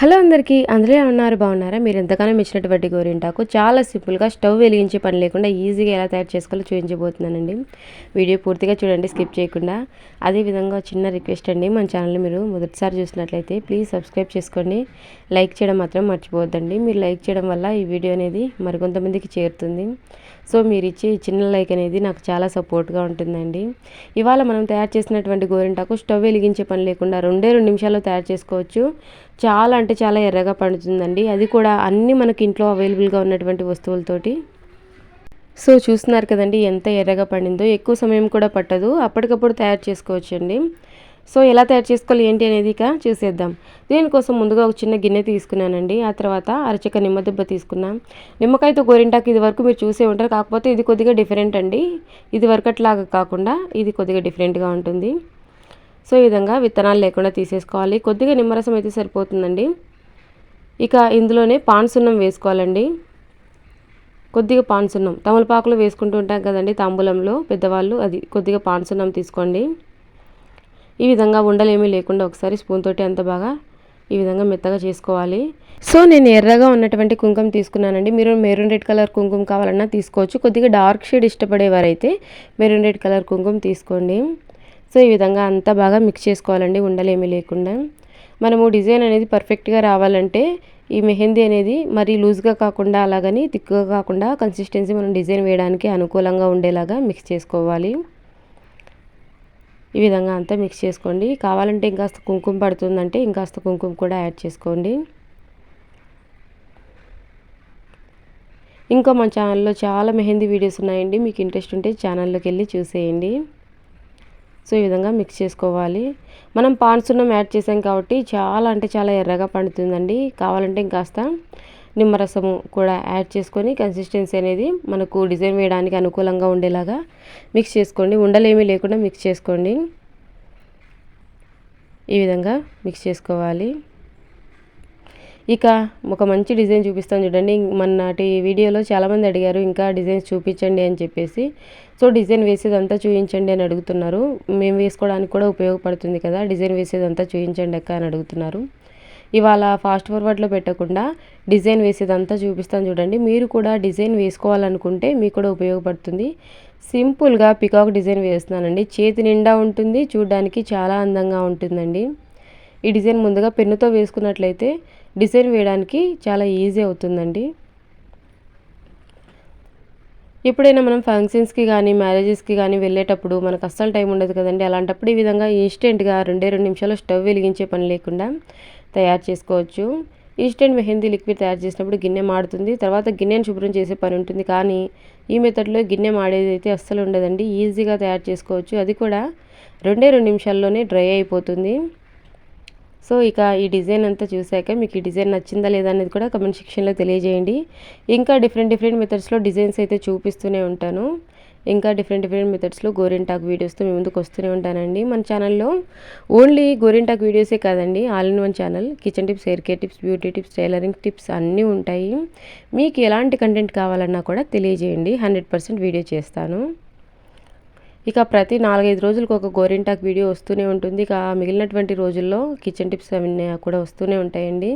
Hello అందరికీ అందరూ ఉన్నారు? బాగున్నారా? మీరు ఎంతగానో మెచ్చినటువంటి గోరింటాకు. చాలా సింపుల్గా స్టవ్ వెలిగించే పని లేకుండా ఈజీగా ఎలా తయారు చేసుకోవాలో చూపించబోతున్నానండి. వీడియో పూర్తిగా చూడండి స్కిప్ చేయకుండా. అదేవిధంగా చిన్న రిక్వెస్ట్ అండి మన ఛానల్ మీరు మొదటిసారి చూసినట్లయితే ప్లీజ్ సబ్స్క్రైబ్ చేసుకోండి. లైక్ చేయడం మాత్రం మర్చిపోవద్దండి. మీరు లైక్ చేయడం వల్ల ఈ వీడియో అనేది మరికొంతమందికి చేరుతుంది. సో మీరు ఇచ్చే చిన్న లైక్ అనేది నాకు చాలా సపోర్ట్గా ఉంటుందండి. ఇవాళ మనం తయారు చేసినటువంటి గోరింటాకు స్టవ్ వెలిగించే పని లేకుండా రెండే రెండు నిమిషాల్లో తయారు చేసుకోవచ్చు. చాలా అంటే చాలా ఎర్రగా పండుతుందండి. అది కూడా అన్నీ మనకి ఇంట్లో అవైలబుల్గా ఉన్నటువంటి వస్తువులతోటి. సో చూస్తున్నారు కదండి ఎంత ఎర్రగా పండిందో. ఎక్కువ సమయం కూడా పట్టదు. అప్పటికప్పుడు తయారు చేసుకోవచ్చండి. సో ఎలా తయారు చేసుకోవాలి ఏంటి అనేది ఇక చూసేద్దాం. దీనికోసం ముందుగా ఒక చిన్న గిన్నె తీసుకున్నానండి. ఆ తర్వాత అరచక నిమ్మదెబ్బ తీసుకున్నాం. నిమ్మకాయతో గోరింటాకు ఇది వరకు మీరు చూసే ఉంటారు. కాకపోతే ఇది కొద్దిగా డిఫరెంట్ అండి. ఇది వరకట్లాగా కాకుండా ఇది కొద్దిగా డిఫరెంట్గా ఉంటుంది. సో ఈ విధంగా విత్తనాలు లేకుండా తీసేసుకోవాలి. కొద్దిగా నిమ్మరసం అయితే సరిపోతుందండి. ఇక ఇందులోనే పాన్సున్నం వేసుకోవాలండి. కొద్దిగా పాన్సున్నం. తమలపాకులు వేసుకుంటూ ఉంటాం కదండి తాంబూలంలో. పెద్దవాళ్ళు అది కొద్దిగా పాన్సున్నం తీసుకోండి. ఈ విధంగా ఉండలేమీ లేకుండా ఒకసారి స్పూన్ తోటి అంత బాగా ఈ విధంగా మెత్తగా చేసుకోవాలి. సో నేను ఎర్రగా ఉన్నటువంటి కుంకుమ తీసుకున్నానండి. మీరు మెరూన్ రెడ్ కలర్ కుంకుమ కావాలన్నా తీసుకోవచ్చు. కొద్దిగా డార్క్ షేడ్ ఇష్టపడేవారైతే మెరూన్ రెడ్ కలర్ కుంకుమ తీసుకోండి. సో ఈ విధంగా అంతా బాగా మిక్స్ చేసుకోవాలండి ఉండలేమీ లేకుండా. మనము డిజైన్ అనేది పర్ఫెక్ట్గా రావాలంటే ఈ మెహందీ అనేది మరీ లూజ్గా కాకుండా అలాగని థిక్గా కాకుండా కన్సిస్టెన్సీ మనం డిజైన్ వేయడానికి అనుకూలంగా ఉండేలాగా మిక్స్ చేసుకోవాలి. ఈ విధంగా అంతా మిక్స్ చేసుకోండి. కావాలంటే ఇంకాస్త కుంకుమ పడుతుందంటే ఇంకాస్త కుంకుమ కూడా యాడ్ చేసుకోండి. ఇంకా మన ఛానల్లో చాలా మెహందీ వీడియోస్ ఉన్నాయండి. మీకు ఇంట్రెస్ట్ ఉంటే ఛానల్లోకి వెళ్ళి చూసేయండి. సో ఈ విధంగా మిక్స్ చేసుకోవాలి. మనం పాన్సున్నం యాడ్ చేసాం కాబట్టి చాలా అంటే చాలా ఎర్రగా పండుతుందండి. కావాలంటే ఇంకాస్త నిమ్మరసము కూడా యాడ్ చేసుకొని కన్సిస్టెన్సీ అనేది మనకు డిజైన్ వేయడానికి అనుకూలంగా ఉండేలాగా మిక్స్ చేసుకోండి. ఉండలేమీ లేకుండా మిక్స్ చేసుకోండి. ఈ విధంగా మిక్స్ చేసుకోవాలి. ఇక ఒక మంచి డిజైన్ చూపిస్తాను చూడండి. మొన్నటి వీడియోలో చాలామంది అడిగారు ఇంకా డిజైన్స్ చూపించండి అని చెప్పేసి. సో డిజైన్ వేసేదంతా చూపించండి అని అడుగుతున్నారు. మేము వేసుకోవడానికి కూడా ఉపయోగపడుతుంది కదా డిజైన్ వేసేదంతా చూపించండి అక్క అని అడుగుతున్నారు. ఇవాళ ఫాస్ట్ ఫార్వర్డ్లో పెట్టకుండా డిజైన్ వేసేదంతా చూపిస్తాను చూడండి. మీరు కూడా డిజైన్ వేసుకోవాలనుకుంటే మీకు కూడా ఉపయోగపడుతుంది. సింపుల్గా పికాక్ డిజైన్ వేస్తున్నానండి. చేతి నిండా ఉంటుంది చూడడానికి చాలా అందంగా ఉంటుందండి. ఈ డిజైన్ ముందుగా పెన్నుతో వేసుకున్నట్లయితే డిజైన్ వేయడానికి చాలా ఈజీ అవుతుందండి. ఎప్పుడైనా మనం ఫంక్షన్స్కి కానీ మ్యారేజెస్కి కానీ వెళ్ళేటప్పుడు మనకు అస్సలు టైం ఉండదు కదండి. అలాంటప్పుడు ఈ విధంగా ఇన్స్టెంట్గా రెండే రెండు నిమిషాలు స్టవ్ వెలిగించే పని లేకుండా తయారు చేసుకోవచ్చు. ఇన్స్టెంట్ మెహందీ లిక్విడ్ తయారు చేసినప్పుడు గిన్నె మాడుతుంది. తర్వాత గిన్నెను శుభ్రం చేసే పని ఉంటుంది. కానీ ఈ మెథడ్లో గిన్నె మాడేది అయితే అస్సలు ఉండదండి. ఈజీగా తయారు చేసుకోవచ్చు. అది కూడా రెండే రెండు నిమిషాల్లోనే డ్రై అయిపోతుంది. సో ఇక ఈ డిజైన్ అంతా చూశాక మీకు ఈ డిజైన్ నచ్చిందా లేదా అనేది కూడా కమెంట్ సెక్షన్లో తెలియజేయండి. ఇంకా డిఫరెంట్ డిఫరెంట్ మెథడ్స్లో డిజైన్స్ అయితే చూపిస్తూనే ఉంటాను. ఇంకా డిఫరెంట్ డిఫరెంట్ మెథడ్స్లో గోరింటాక్ వీడియోస్తో మీ ముందుకు వస్తూనే ఉంటానండి. మన ఛానల్లో ఓన్లీ గోరింటాక్ వీడియోసే కాదండి all in one channel kitchen tips hair care tips beauty tips tailoring tips అన్నీ ఉంటాయి. మీకు ఎలాంటి కంటెంట్ కావాలన్నా కూడా తెలియజేయండి. హండ్రెడ్ పర్సెంట్ వీడియో చేస్తాను. ఇక ప్రతి నాలుగైదు రోజులకు ఒక గోరింటాక్ వీడియో వస్తూనే ఉంటుంది. ఇక మిగిలినటువంటి రోజుల్లో కిచెన్ టిప్స్ అవన్నీ కూడా వస్తూనే ఉంటాయండి.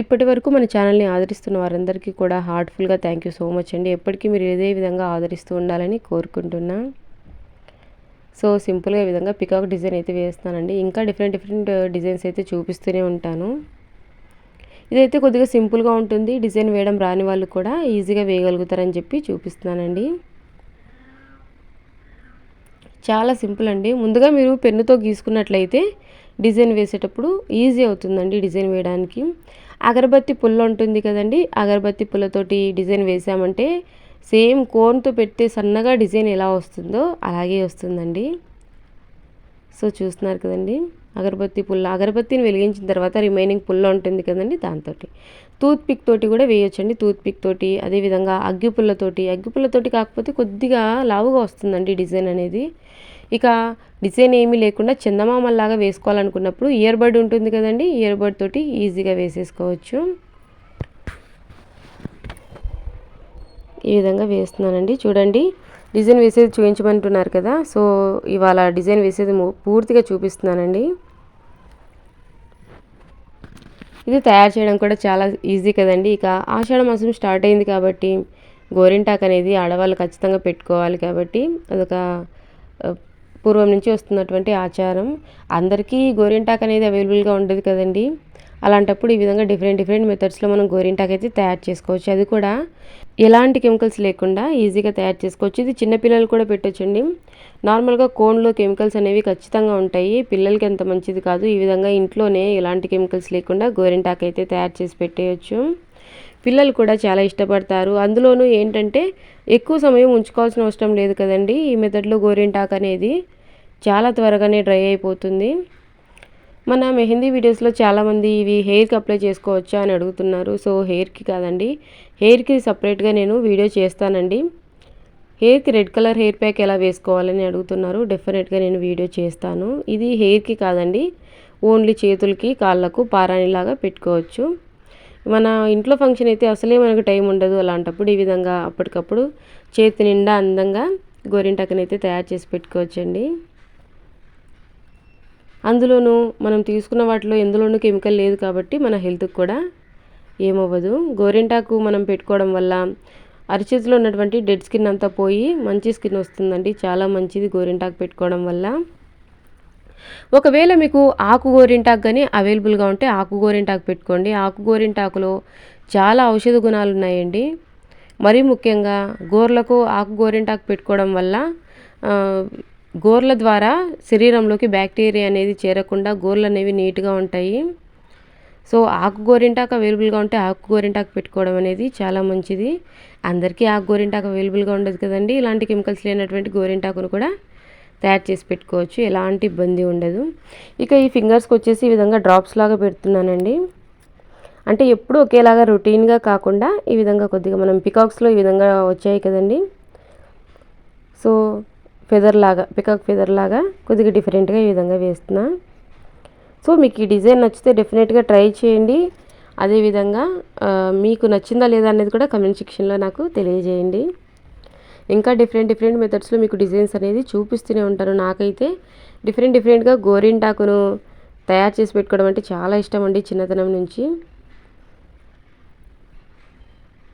ఇప్పటి వరకు మన ఛానల్ని ఆదరిస్తున్న వారందరికీ కూడా హార్ట్ఫుల్గా థ్యాంక్ యూ సో మచ్ అండి. ఎప్పటికీ మీరు ఇదే విధంగా ఆదరిస్తూ ఉండాలని కోరుకుంటున్నా. సో సింపుల్గా ఈ విధంగా పికాక్ డిజైన్ అయితే వేస్తానండి. ఇంకా డిఫరెంట్ డిఫరెంట్ డిజైన్స్ అయితే చూపిస్తూనే ఉంటాను. ఇదైతే కొద్దిగా సింపుల్గా ఉంటుంది. డిజైన్ వేయడం రాని వాళ్ళు కూడా ఈజీగా వేయగలుగుతారని చెప్పి చూపిస్తున్నానండి. చాలా సింపుల్ అండి. ముందుగా మీరు పెన్నుతో గీసుకున్నట్లయితే డిజైన్ వేసేటప్పుడు ఈజీ అవుతుందండి డిజైన్ వేయడానికి. అగరబత్తి పుల్ల ఉంటుంది కదండి అగరబత్తి పుల్లతోటి డిజైన్ వేసామంటే సేమ్ కోన్తో పెడితే సన్నగా డిజైన్ ఎలా వస్తుందో అలాగే వస్తుందండి. సో చూస్తున్నారు కదండి. అగరబత్తి పుల్ల అగరబత్తిని వెలిగించిన తర్వాత రిమైనింగ్ పుల్ల ఉంటుంది కదండి దాంతో టూత్ పిక్ తోటి కూడా వేయొచ్చండి. టూత్ పిక్ తోటి అదేవిధంగా అగ్గి పుల్లతోటి అగ్గి పుల్లతోటి కాకపోతే కొద్దిగా లావుగా వస్తుందండి డిజైన్ అనేది. ఇక డిజైన్ ఏమీ లేకుండా చందమామల్లాగా వేసుకోవాలనుకున్నప్పుడు ఇయర్ బడ్ ఉంటుంది కదండి. ఇయర్ బడ్ తోటి ఈజీగా వేసేసుకోవచ్చు. ఈ విధంగా వేస్తున్నానండి. చూడండి. డిజైన్ వేసేది చూపించమంటున్నారు కదా. సో ఇవాళ డిజైన్ వేసేది పూర్తిగా చూపిస్తున్నానండి. ఇది తయారు చేయడం కూడా చాలా ఈజీ కదండి. ఇక ఆషాఢ మాసం స్టార్ట్ అయింది కాబట్టి గోరింటాక్ అనేది ఆడవాళ్ళు ఖచ్చితంగా పెట్టుకోవాలి కాబట్టి అదొక పూర్వం నుంచి వస్తున్నటువంటి ఆచారం. అందరికీ గోరింటాక్ అనేది అవైలబుల్గా ఉండదు కదండి. అలాంటప్పుడు ఈ విధంగా డిఫరెంట్ డిఫరెంట్ మెథడ్స్లో మనం గోరింటాక్ అయితే తయారు చేసుకోవచ్చు. అది కూడా ఎలాంటి కెమికల్స్ లేకుండా ఈజీగా తయారు చేసుకోవచ్చు. ఇది చిన్నపిల్లలు కూడా పెట్టొచ్చండి. నార్మల్గా కోన్లో కెమికల్స్ అనేవి ఖచ్చితంగా ఉంటాయి. పిల్లలకి ఎంత మంచిది కాదు. ఈ విధంగా ఇంట్లోనే ఎలాంటి కెమికల్స్ లేకుండా గోరింటాకు అయితే తయారు చేసి పెట్టేయచ్చు. పిల్లలు కూడా చాలా ఇష్టపడతారు. అందులోనూ ఏంటంటే ఎక్కువ సమయం ఉంచుకోవాల్సిన అవసరం లేదు కదండి. ఈ మెథడ్లో గోరింటాక్ అనేది చాలా త్వరగానే డ్రై అయిపోతుంది. మన మెహందీ వీడియోస్లో చాలామంది ఇవి హెయిర్కి అప్లై చేసుకోవచ్చా అని అడుగుతున్నారు. సో హెయిర్కి కాదండి. హెయిర్కి సపరేట్గా నేను వీడియో చేస్తానండి. హెయిర్కి రెడ్ కలర్ హెయిర్ ప్యాక్ ఎలా వేసుకోవాలని అడుగుతున్నారు. డెఫినెట్గా నేను వీడియో చేస్తాను. ఇది హెయిర్కి కాదండి. ఓన్లీ చేతులకి కాళ్ళకు పారాణిలాగా పెట్టుకోవచ్చు. మన ఇంట్లో ఫంక్షన్ అయితే అసలే మనకు టైం ఉండదు అలాంటప్పుడు. ఈ విధంగా అప్పటికప్పుడు చేతి నిండా అందంగా గోరింటాకనైతే తయారు చేసి పెట్టుకోవచ్చండి. అందులోనూ మనం తీసుకున్న వాటిలో ఎందులోనూ కెమికల్ లేదు కాబట్టి మన హెల్త్కి కూడా ఏమవ్వదు. గోరింటాకు మనం పెట్టుకోవడం వల్ల అరిచేతిలో ఉన్నటువంటి డెడ్ స్కిన్ అంతా పోయి మంచి స్కిన్ వస్తుందండి. చాలా మంచిది గోరింటాకు పెట్టుకోవడం వల్ల. ఒకవేళ మీకు ఆకు గోరింటాకు కానీ అవైలబుల్గా ఉంటే ఆకు గోరింటాకు పెట్టుకోండి. ఆకు గోరింటాకులో చాలా ఔషధ గుణాలు ఉన్నాయండి. మరీ ముఖ్యంగా గోర్లకు ఆకు గోరింటాకు పెట్టుకోవడం వల్ల గోర్ల ద్వారా శరీరంలోకి బ్యాక్టీరియా అనేది చేరకుండా గోర్లు అనేవి నీట్గా ఉంటాయి. సో ఆకు గోరింటాకు అవైలబుల్గా ఉంటే ఆకు గోరింటాకు పెట్టుకోవడం అనేది చాలా మంచిది. అందరికీ ఆకు గోరింటాకు అవైలబుల్గా ఉండదు కదండి. ఇలాంటి కెమికల్స్ లేనటువంటి గోరింటాకును కూడా తయారు చేసి పెట్టుకోవచ్చు. ఎలాంటి ఇబ్బంది ఉండదు. ఇక ఈ ఫింగర్స్కి వచ్చేసి ఈ విధంగా డ్రాప్స్ లాగా పెడుతున్నానండి. అంటే ఎప్పుడు ఒకేలాగా రొటీన్గా కాకుండా ఈ విధంగా కొద్దిగా మనం పికాక్స్లో ఈ విధంగా వచ్చాయి కదండి. సో ఫెదర్ లాగా పికాక్ ఫెదర్ లాగా కొద్దిగా డిఫరెంట్గా ఈ విధంగా వేస్తున్నా. సో మీకు ఈ డిజైన్ నచ్చితే డెఫినెట్గా ట్రై చేయండి. అదేవిధంగా మీకు నచ్చిందా లేదా అనేది కూడా కమెంట్ సెక్షన్లో నాకు తెలియజేయండి. ఇంకా డిఫరెంట్ డిఫరెంట్ మెథడ్స్లో మీకు డిజైన్స్ అనేది చూపిస్తూనే ఉంటాను. నాకైతే డిఫరెంట్ డిఫరెంట్గా గోరింటాకును తయారు చేసి పెట్టుకోవడం అంటే చాలా ఇష్టం అండి చిన్నతనం నుంచి.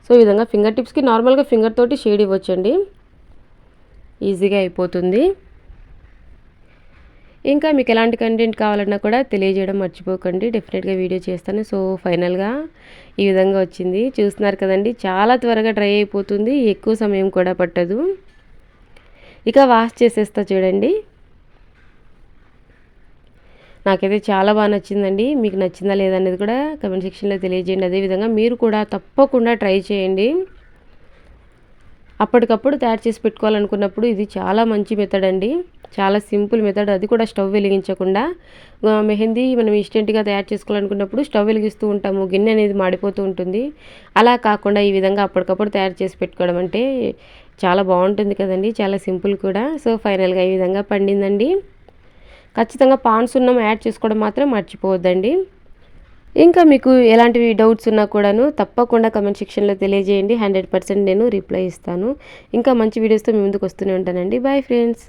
సో ఈ విధంగా ఫింగర్ టిప్స్కి నార్మల్గా ఫింగర్ తోటి షేడ్ ఇవ్వచ్చండి. ఈజీగా అయిపోతుంది. ఇంకా మీకు ఎలాంటి కంటెంట్ కావాలన్నా కూడా తెలియజేయడం మర్చిపోకండి. డెఫినెట్గా వీడియో చేస్తాను. సో ఫైనల్గా ఈ విధంగా వచ్చింది. చూస్తున్నారు కదండి చాలా త్వరగా డ్రై అయిపోతుంది. ఎక్కువ సమయం కూడా పట్టదు. ఇక వాష్ చేసేస్తా చూడండి. నాకైతే చాలా బాగా నచ్చిందండి. మీకు నచ్చిందా లేదా అనేది కూడా కమెంట్ సెక్షన్లో తెలియజేయండి. అదేవిధంగా మీరు కూడా తప్పకుండా ట్రై చేయండి. అప్పటికప్పుడు తయారు చేసి పెట్టుకోవాలనుకున్నప్పుడు ఇది చాలా మంచి మెథడ్ అండి. చాలా సింపుల్ మెథడ్ అది కూడా స్టవ్ వెలిగించకుండా మెహందీ మనం ఇన్స్టెంట్గా తయారు చేసుకోవాలనుకున్నప్పుడు స్టవ్ వెలిగిస్తూ ఉంటాము. గిన్నె అనేది మాడిపోతూ ఉంటుంది. అలా కాకుండా ఈ విధంగా అప్పటికప్పుడు తయారు చేసి పెట్టుకోవడం అంటే చాలా బాగుంటుంది కదండి. చాలా సింపుల్ కూడా. సో ఫైనల్గా ఈ విధంగా పండిందండి. ఖచ్చితంగా పాన్ సున్నం యాడ్ చేసుకోవడం మాత్రం మర్చిపోవద్దండి. ఇంకా మీకు ఎలాంటివి డౌట్స్ ఉన్నా కూడాను తప్పకుండా కమెంట్ సెక్షన్లో తెలియజేయండి. హండ్రెడ్ పర్సెంట్ నేను రిప్లై ఇస్తాను. ఇంకా మంచి వీడియోస్తో మీ ముందుకు వస్తూనే ఉంటానండి. Bye friends